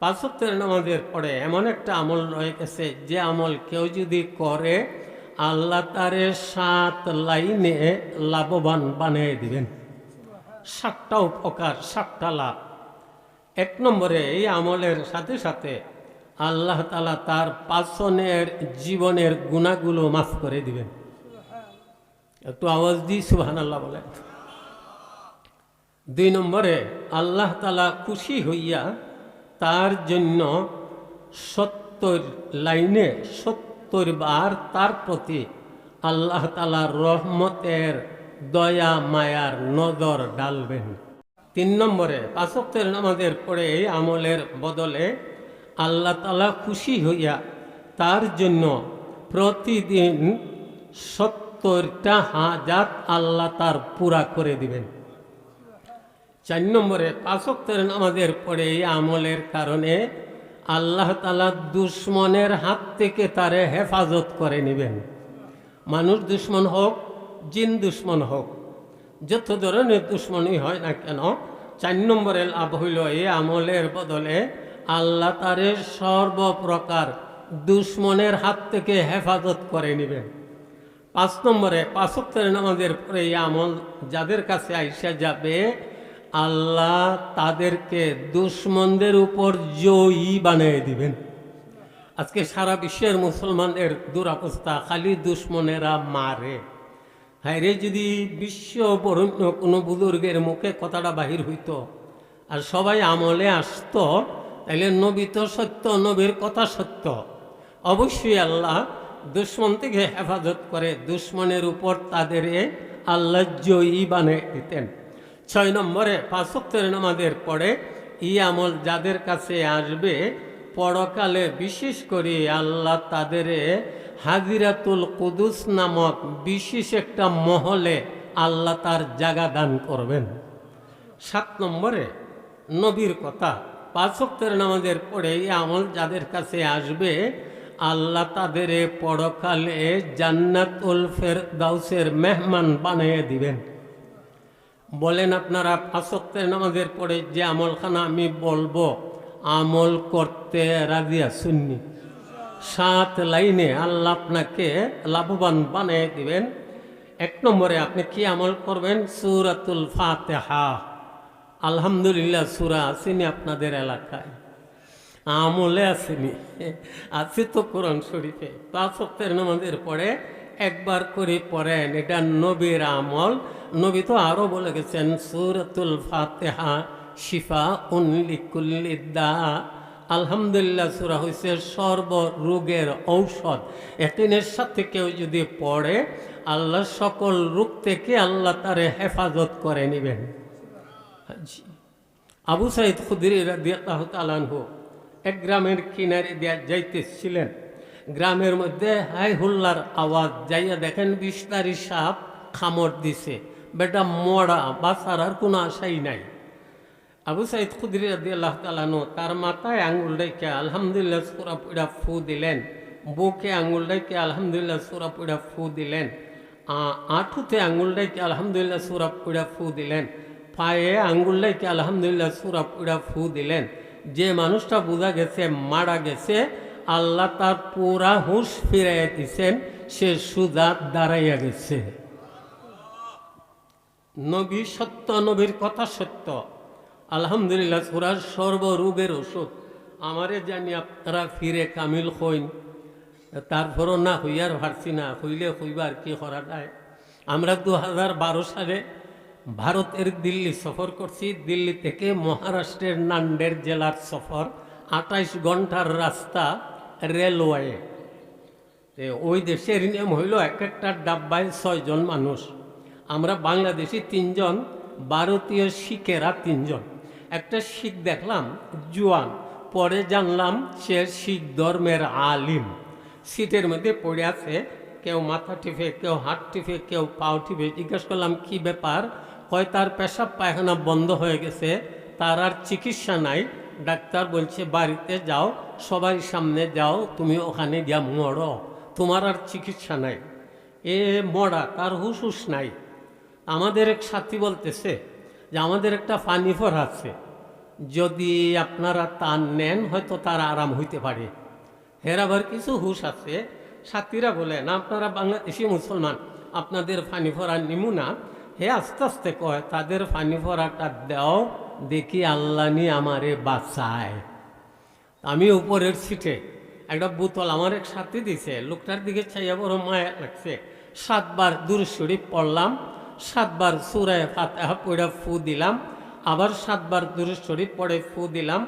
পাঁচত্বের নামাজের পরে এমন একটা আমল রয়ে গেছে যে আমল কেউ যদি করে, আল্লাহ তারে সাত লাইনে লাভবান বানিয়ে দিবেন। সাতটা উপকার, সাতটা লাভ। এক নম্বরে এই আমলের সাথে সাথে আল্লাহ তালা তার পাচনের জীবনের গুণাগুলো মাফ করে দিবেন। একটু আওয়াজ দিই সুহান আল্লাহ বলেন। দুই নম্বরে আল্লাহ তালা খুশি হইয়া তার জন্য সত্তর লাইনে সত্তর বার তার প্রতি আল্লাহ তালা রহমতের দয়া, মায়ার নজর ডালবেন তিন নম্বরে পাঁচকের নামাজের পরে এই আমলের বদলে আল্লাহ তালা খুশি হইয়া তার জন্য প্রতিদিন সত্তরটা হাজার আল্লাহ তার পুরা করে দিবেন। চার নম্বরে পাঁচকের নামাজের পরে এই আমলের কারণে আল্লাহ তালা দুশ্মনের হাত থেকে তারে হেফাজত করে নেবেন। মানুষ দুশ্মন হোক, জিন দুশ্মন হোক, যত ধরনের দুশ্মনই হয় না কেন, চার নম্বরে লাভ হইল এই আমলের বদলে আল্লাহ তারে সর্বপ্রকার দুশ্মনের হাত থেকে হেফাজত করে নেবেন। পাঁচ নম্বরে পাঁচক্তের নামাজের পরে এই আমল যাদের কাছে আইসা যাবে আল্লাহ তাদেরকে দুশ্মনদের উপর জয়ী বানিয়ে দিবেন। আজকে সারা বিশ্বের মুসলমানদের দুরাবস্থা, খালি দুশ্মনেরা মারে। হ্যাঁ রে, যদি বিশ্ব বরণ্য কোনো বুজুর্গের মুখে কথাটা বাহির হইত আর সবাই আমলে আসত তাহলে নবী তো সত্য, নবীর কথা সত্য। অবশ্যই আল্লাহ দুশ্মন থেকে হেফাজত করে দুশ্মনের উপর তাদের আল্লাহ জয়ী বানিয়ে দিতেন। ছয় নম্বরে পাঁচক্তের নামাজের পরে ই আমল যাদের কাছে আসবে, পরকালে বিশেষ করে আল্লাহ তাদের হাজিরাতুল কুদুস নামক বিশেষ একটা মহলে আল্লাহ তার জায়গা দান করবেন। সাত নম্বরে, নবীর কথা পাঁচক্তের নামাজের পরে এই আমল যাদের কাছে আসবে, আল্লাহ তাদের পরকালে জান্নাতুল ফের দাউসের মেহমান বানিয়ে দিবেন। বলেন আপনারা, পাঁচক্তের নামাজের পরে যে আমলখানা আমি বলব, আমল করতে রাজিয়া শুননি সাত লাইনে আল্লাহ আপনাকে লাভবান বানিয়ে দিবেন। এক নম্বরে আপনি কি আমল করবেন? সুরাতুল ফাতেহা। আলহামদুলিল্লাহ, সুরা আসেনি আপনাদের এলাকায়। আমলে আসেনি আছে তো কোরআন শরীফে। পাঁচ সপ্তাহের নামাজের পরে একবার করে পড়েন এটা নবীর আমল। নবী তো আরও বলে গেছেন সুরতুল ফাতেহা শিফা উনলিকুল্লিদ্দা আলহামদুলিল্লাহ সুরা হয়েছে সর্বরোগের ঔষধ। এটিনের সাথে কেউ যদি পড়ে আল্লাহ সকল রোগ থেকে আল্লাহ তারে হেফাজত করে নেবেন। আবু সাইদ খুদির রাদিয়াল্লাহু তাআলাহু এক গ্রামের কিনারে দিয়া যাইতেছিলেন। গ্রামের মধ্যে হাই হুল্লার আওয়াজ যাইয়া দেখেন বিস্তারি সাপ খামর দিছে। বেটা মরা বাঁচার আর কোনো আশাই নাই। আবু সাইদ খুদির রাদিয়াল্লাহু তাআলাহু তার মাথায় আঙ্গুল রেখে আলহামদুলিল্লাহ সুরা পুরা ফু দিলেন। বুকে আঙ্গুল রেখে আলহামদুলিল্লাহ সুরা পুরা ফু দিলেন। আঁঠুতে আঙ্গুল রেখে আলহামদুলিল্লাহ সুরা পুরা ফু দিলেন। পায়ে আঙ্গুল রেখে আলহামদুলিল্লাহ সুরা পুরা ফু দিলেন। যে মানুষটা বোঝা গেছে, মারা গেছে আল্লাহ তার পুরা হুঁশ ফিরাইয়া দিছেন, সে সুদা দাঁড়াইয়া গেছে। নবী সত্য, নবীর কথা সত্য। আলহামদুলিল্লাহ, সুরার সর্বরোগের ওষুধ। আমারে জানি আপনারা ফিরে কামিল হইন। তারপরও না হইয়ার ভারছি না, হইলে হইবার কি করা যায়? আমরা দু হাজার বারো সালে ভারতের দিল্লি সফর করছি। দিল্লি থেকে মহারাষ্ট্রের নান্ডের জেলার সফর। আঠাইশ ঘণ্টার রাস্তা রেলওয়ে। ওই দেশের নিয়ম হইল এক একটা ডাব্বায় ছয়জন মানুষ। আমরা বাংলাদেশি তিনজন, ভারতীয় শিখেরা তিনজন। একটা শিখ দেখলাম, জুয়ান। পরে জানলাম সে শিখ ধর্মের আলিম। সিটের মধ্যে পড়ে আছে, কেউ মাথা টিপে, কেউ হাত টিপে, কেউ পাও টিপে। জিজ্ঞেস করলাম, কি ব্যাপার? হয় তার পেশাব পায়খানা বন্ধ হয়ে গেছে? তার আর চিকিৎসা নাই। ডাক্তার বলছে, বাড়িতে যাও সবাই সামনে যাও, তুমি ওখানে গিয়া মরো। তোমার আর চিকিৎসা নাই। এ মরা, তার হুশ নাই। আমাদের এক সাথী বলতেছে যে, আমাদের একটা ফানিফর আছে। যদি আপনারা তা নেন, হয়তো তার আরাম হইতে পারে। হের আবার কিছু হুশ আছে। সাথীরা বলেন আপনারা বাংলাদেশি মুসলমান, আপনাদের ফানি ফরা নিমু না। হে আস্তে আস্তে কয়, তাদের ফানি ফরাটা দেও দেখি আল্লাহ নি আমারে বাঁচায়। আমি উপরের সিটে একটা বোতল আমার এক সাথে দিছে, লোকটার দিকে চাইয়া বড় মায়া লাগছে। সাতবার দূর শরীফ পড়লাম, সাতবার সুরায় ফাতেহা পড়া ফু দিলাম, আবার সাতবার দূর শরীফ পড়ে ফু দিলাম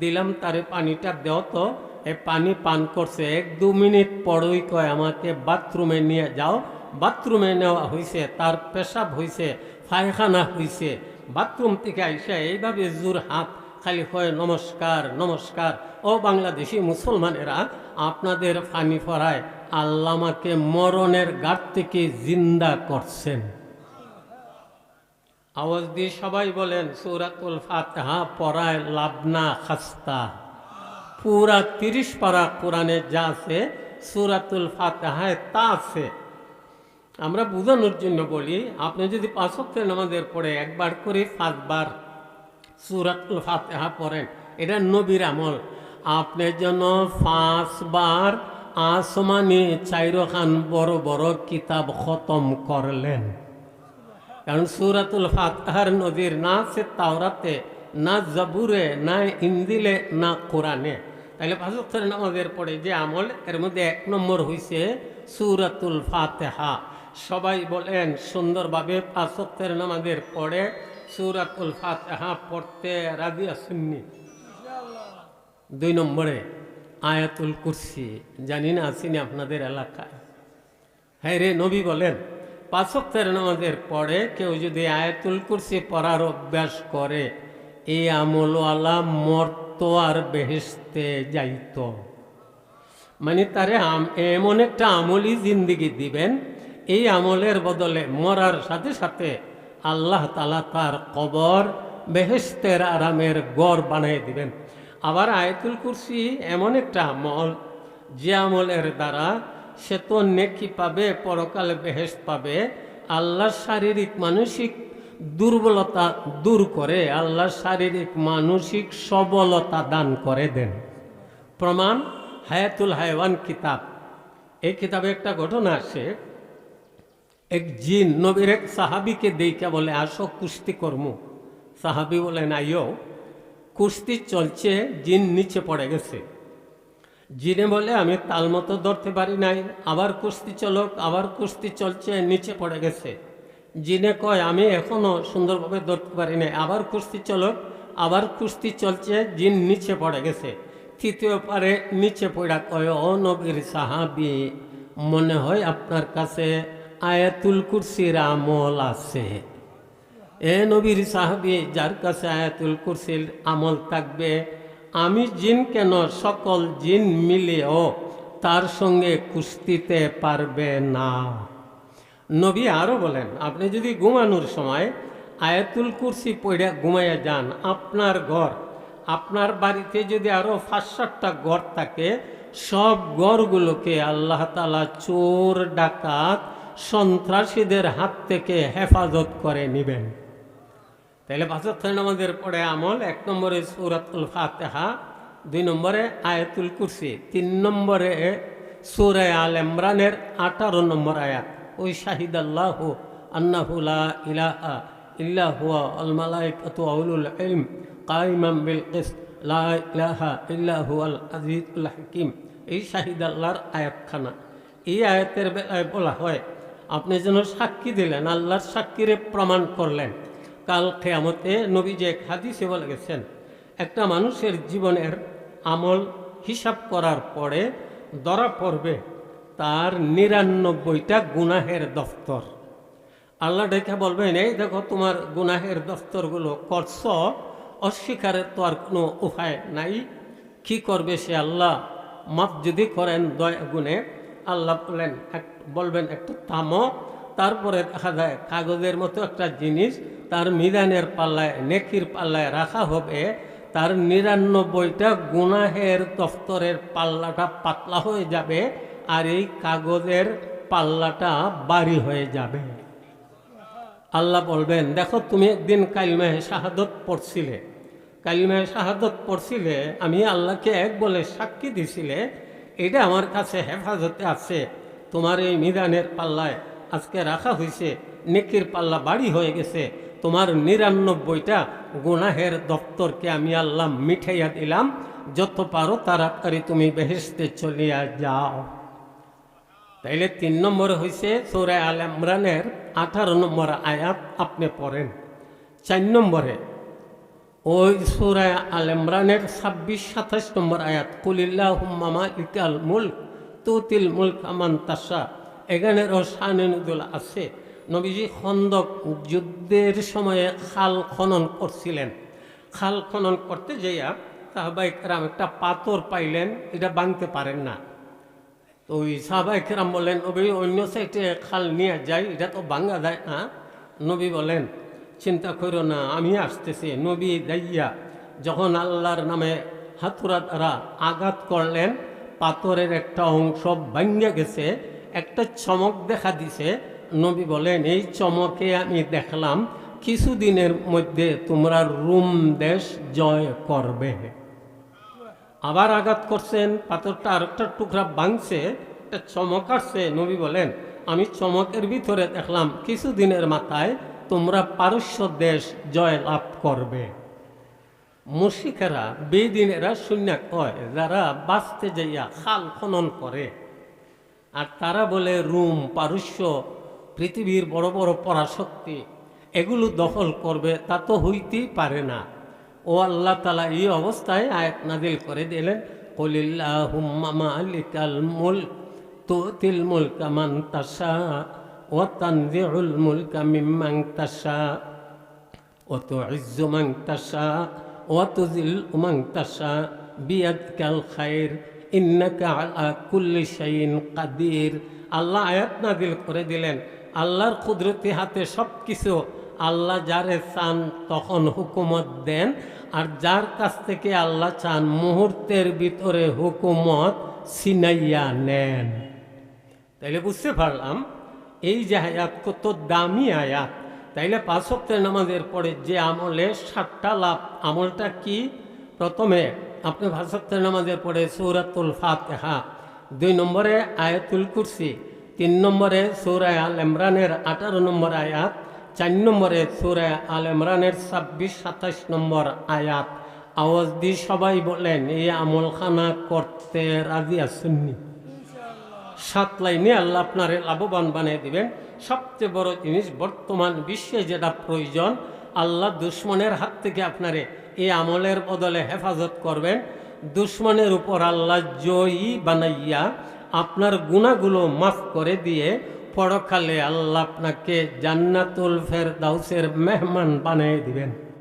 দিলাম তারে পানিটা দেও তো, এ পানি পান করছে, এক দু মিনিট পরই কয় আমাকে বাথরুমে নিয়ে যাও, বাথরুমে নেওয়া হয়েছে তার পেশাব হয়েছে পায়খানা হয়েছে বাথরুম থেকে আইসা এইভাবে জোর হাত, খালি হয়, নমস্কার নমস্কার। ও বাংলাদেশি মুসলমানেরা, আপনাদের ফানি ফরায় আল্লামাকে মরণের গাট থেকে জিন্দা করছেন। আওয়াজ দিয়ে সবাই বলেন, সৌরাতুল ফাতেহা পড়ায় লাবনা খাস্তা। পুরা তিরিশ পারা কোরআনে যা আছে, সুরাতুল ফাতেহায় তা আছে। আমরা বোঝানোর জন্য বলি, আপনি যদি পাঁচ অক্ষর নামাজের পরে একবার করে পাঁচবার সুরাতুল ফাতেহা পড়েন, এটা নবীর আমল। আপনি যেন পাঁচবার আসমানি চাইরখান বড় বড় কিতাব খতম করলেন। কারণ সুরাতুল ফাতহার নদীর না সে তাওরাতে, না জাবুরে, না ইন্দিলে না কোরআনে। তাহলে পাঁচত্তর নামাজের পরে যে আমল, এর মধ্যে এক নম্বর হইছে সুরাতুল ফাতেহা। সবাই বলেন, সুন্দরভাবে পাঁচত্তর নামাজের পরে সুরাতুল ফাতেহা পড়তে রাজি আসুননি দুই নম্বরে, আয়াতুল কুরসি, জানি না আসিনি আপনাদের এলাকায়? হ্যাঁ রে নবী বলেন পাঁচক্তের নামাজের পরে কেউ যদি আয়াতুল কুরসি পড়ার অভ্যাস করে এই আমলওয়ালা মর্ত আর বেহেস্তে যাইত। মানে তারে এমন একটা আমলই জিন্দিগি দিবেন এই আমলের বদলে মরার সাথে সাথে আল্লাহ তালা তার কবর বেহেস্তের আরামের গড় বানিয়ে দিবেন। আবার আয়তুল কুরসি এমন একটা আমল, যে আমলের দ্বারা সে তো নেকি পাবে, পরকালে বেহেস্ত পাবে আল্লাহ শারীরিক মানসিক দুর্বলতা দূর করে আল্লাহ শারীরিক মানসিক সবলতা দান করে দেন। প্রমাণ হায়াতুল হায়ওয়ান কিতাব। এই কিতাবে একটা ঘটনা আসে এক জিন নবীর এক সাহাবিকে দেইকা বলে, আসো কুস্তি কর্ম। সাহাবি বলেন আইও কুস্তি চলছে, জিন নিচে পড়ে গেছে। জিনে বলে, আমি তাল মতো ধরতে পারি নাই, আবার কুস্তি চলক, আবার কুস্তি চলছে, নিচে পড়ে গেছে। জিনে কয়, আমি এখনও সুন্দরভাবে ধরতে পারি নাই, আবার কুস্তি চলক, আবার কুস্তি চলছে, জিন নিচে পড়ে গেছে। তৃতীয় পারে নিচে পড়া কয়, ও নবীর সাহাবি, মনে হয় আপনার কাছে আয়াতুল কুরসির আমল আছে। এ নবীর সাহাবি যার কাছে আয়াতুল কুরসির আমল থাকবে, আমি জিন কেন সকল জিন মিলেও তার সঙ্গে কুস্তিতে পারবে না। নবী আরও বলেন, আপনি যদি ঘুমানোর সময় আয়াতুল কুরসি পড়ে ঘুমাইয়া যান, আপনার ঘর, আপনার বাড়িতে যদি আরও পাঁচ সাতটা ঘর থাকে, সব ঘরগুলোকে আল্লাহ তালা চোর, ডাকাত সন্ত্রাসীদের হাত থেকে হেফাজত করে নেবেন। তাহলে বাসত্তর নামাজের পরে আমল, এক নম্বরে সুরাতুল ফাতেহা, দুই নম্বরে আয়াতুল কুরসি, তিন নম্বরে সুরে আল ইমরানের আঠারো নম্বর আয়াত। ওই শাহিদ আল্লাহ আন্নাহুলা ইলাহা কাইমাম লা ইল্লাহু আল এই শাহিদ আল্লাহর আয়াতখানা। এই আয়াতের বেলায় বলা হয় আপনি যেন সাক্ষী দিলেন, আল্লাহর সাক্ষীরে প্রমাণ করলেন। কাল খেয়ামতে নবী যে এক বলে গেছেন একটা মানুষের জীবনের আমল হিসাব করার পরে ধরা পড়বে তার নিরানব্বইটা গুনাহের দফতর। আল্লাহ ডেকে বলবেন, এই দেখো তোমার গুনাহের দফতরগুলো করছ অস্বীকারের তো আর কোনো উপায় নাই। কি করবে সে আল্লাহ? মাফ যদি করেন দয়া গুণে আল্লাহ বলেন, এক বলবেন একটু থামো। তারপরে দেখা যায় কাগজের মতো একটা জিনিস তার মিজানের পাল্লায়, নেকির পাল্লায় রাখা হবে। তার নিরানব্বইটা গুনাহের দফতরের পাল্লাটা পাতলা হয়ে যাবে আর এই কাগজের পাল্লাটা বাড়ি হয়ে যাবে। আল্লাহ বলবেন, দেখো তুমি একদিন কালমে শাহাদত পড়ছিলে। কালিমায় শাহাদত পড়ছিলে, আমি আল্লাহকে এক বলে সাক্ষী দিছিলে। এটা আমার কাছে হেফাজতে আছে। তোমার এই মিদানের পাল্লায় আজকে রাখা হয়েছে নেকির পাল্লা বাড়ি হয়ে গেছে। তোমার নিরানব্বইটা গুনাহের দপ্তরকে আমি আল্লাহ মিঠাইয়া দিলাম। যত পারো তাড়াতাড়ি তুমি বেহেস্তে চলিয়া যাও। তাইলে তিন নম্বর হয়েছে সৌরায় আল ইমরানের আঠারো নম্বর আয়াত আপনি পড়েন। চার নম্বরে ওই সুরায় আল ইমরানের ছাব্বিশ, সাতাশ নম্বর আয়াত কুলিল্লাহ হুম্মামা ইকাল মুল্ক, তুতিল মুল্ক আমান তাসা এখানেরও শানুদুল আছে। নবীজি খন্দক যুদ্ধের সময়ে খাল খনন করছিলেন। খাল খনন করতে যাইয়া সাহবাইকরাম একটা পাথর পাইলেন, এটা ভাঙতে পারেন না। তো ওই সাহবাইকরাম বলেন নবী, অন্য সাইডে খাল নিয়ে যাই, এটা তো ভাঙা যায় না। নবী বলেন চিন্তা করো না, আমি আসতেছি। নবী দাইয়া, যখন আল্লাহর নামে হাতুরা দ্বারা আঘাত করলেন, পাথরের একটা অংশ ভাঙ্গে গেছে, একটা চমক দেখা দিছে। নবী বলেন, এই চমকে আমি দেখলাম, কিছুদিনের মধ্যে তোমরা রুম দেশ জয় করবে। আবার আঘাত করছেন, পাথরটা আরেকটা টুকরা ভাঙছে, একটা চমক আসছে। নবী বলেন, আমি চমকের ভিতরে দেখলাম, কিছুদিনের মাথায় তোমরা পারস্য দেশ জয় লাভ করবে। মুশিকেরা বেদিনেরা শূন্য কয়, যারা বাঁচতে যাইয়া খাল খনন করে। আর তারা বলে, রুম, পারস্য, পৃথিবীর বড় বড় পরাশক্তি, এগুলো দখল করবে, তা তো হইতেই পারে না। ও আল্লাহ তালা এই অবস্থায় আয়াত নাদিল করে দিলেন, কলিল্লাহুম্মা মালিকাল মুলক, তুতিল মুলকা মান তাশা ও মিম্মান তাশা ও তুইজ্জু মান তাশা ও তুযিল মান তাশা বিয়াদিকাল খায়র ইন্নাকা আলা কুল্লি শাইইন কাদির আল্লাহ আয়াত নাদিল করে দিলেন। আল্লাহর কুদরতি হাতে সব কিছু আল্লাহ যারে চান তখন হুকুমত দেন। আর যার কাছ থেকে আল্লাহ চান মুহূর্তের ভিতরে হুকুমত সিনাইয়া নেন। তাইলে বুঝতে পারলাম এই যে আয়াত কত দামি আয়াত তাইলে পাঁচ সপ্তাহে নামাজের পরে যে আমলে সাতটা লাভ আমলটা কি? প্রথমে আপনি পাঁচ সপ্তাহে নামাজের পরে সৌরাতুল ফাতেহা, দুই নম্বরে আয়াতুল কুরসি, তিন নম্বরে সৌরায় আল ইমরানের আঠারো নম্বর আয়াত, চার নম্বরে সুরায় আল ইমরানের ছাব্বিশ, সাতাশ নম্বর আয়াত। আওয়াজ দিয়ে সবাই বলেন, এই আমলখানা করতে রাজি আসেননি সাত লাইনে আল্লাহ আপনারে লাভবান বানিয়ে দিবেন। সবচেয়ে বড় জিনিস বর্তমান বিশ্বে যেটা প্রয়োজন, আল্লাহ দুশ্মনের হাত থেকে আপনারে এই আমলের বদলে হেফাজত করবেন। দুশ্মনের উপর আল্লাহ জয়ী বানাইয়া আপনার গুণাগুলো মাফ করে দিয়ে পরকালে আল্লাহ আপনাকে জান্নাতুল ফের দাউসের মেহমান বানিয়ে দিবেন।